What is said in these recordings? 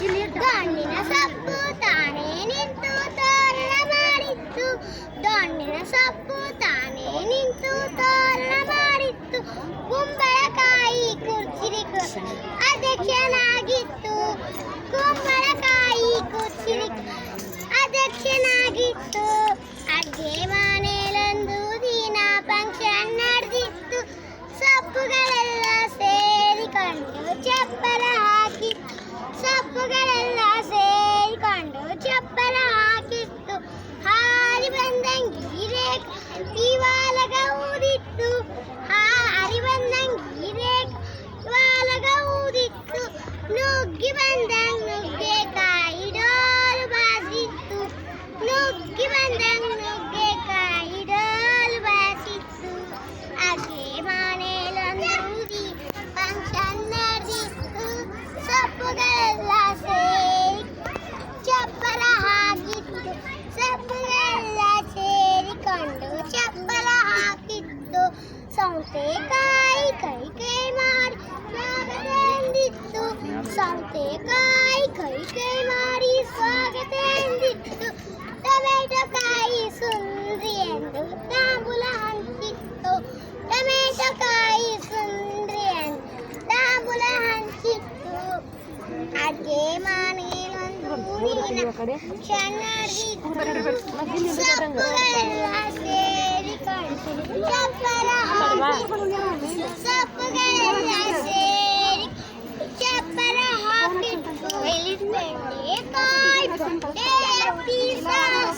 Gelir de annene saplı da. સૌતે કાઈ કઈ કે મારી સ્વાગત સૌતે કાઈ કઈ કે મારી સ્વાગત દીધું ટમેટો કાઈ સુંદરી એન્દુ તાંબુલ હંચિતો ટમેટો કાઈ સુંદરી એન્દુ તાંબુલ ಹಂಚಿತ್ತು ಅಡುಗೆ ಮನೆಯಲ್ಲೊಂದು ಊರಿನ ಚೆನ್ನಾಗಿ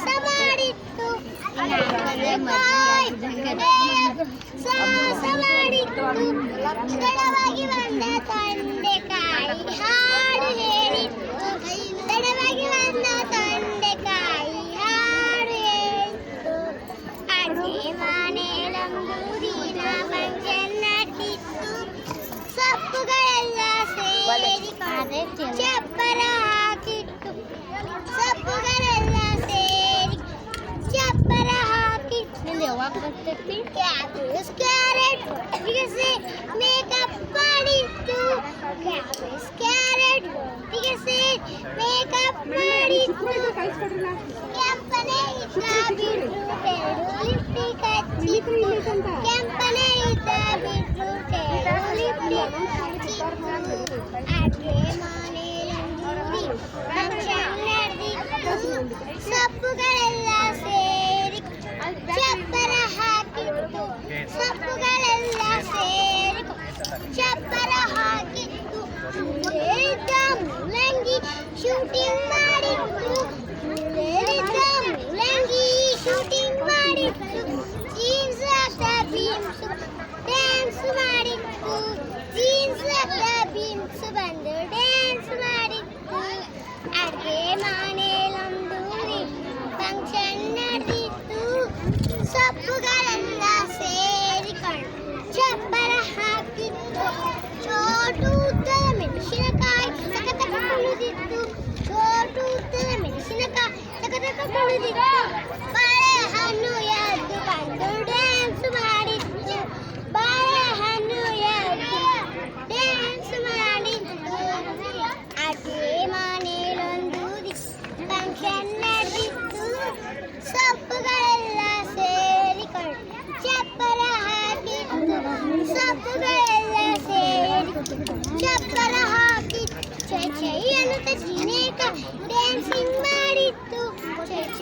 ಸವಾಡಿತ್ತು ಗಳವಾಗಿ ಬಂದ ತಂದೆ ಕಾಯಿ ಹಾ Gabby's carrot. Because it make a party to Gabby's carrot. Because it make a party to Campane Gabby to Terry. Campane Gabby to Terry. Adrian, Lindy, Lindy, Lindy, Lindy, Lindy, Lindy, Lindy, 四百 Sin marito. Porque el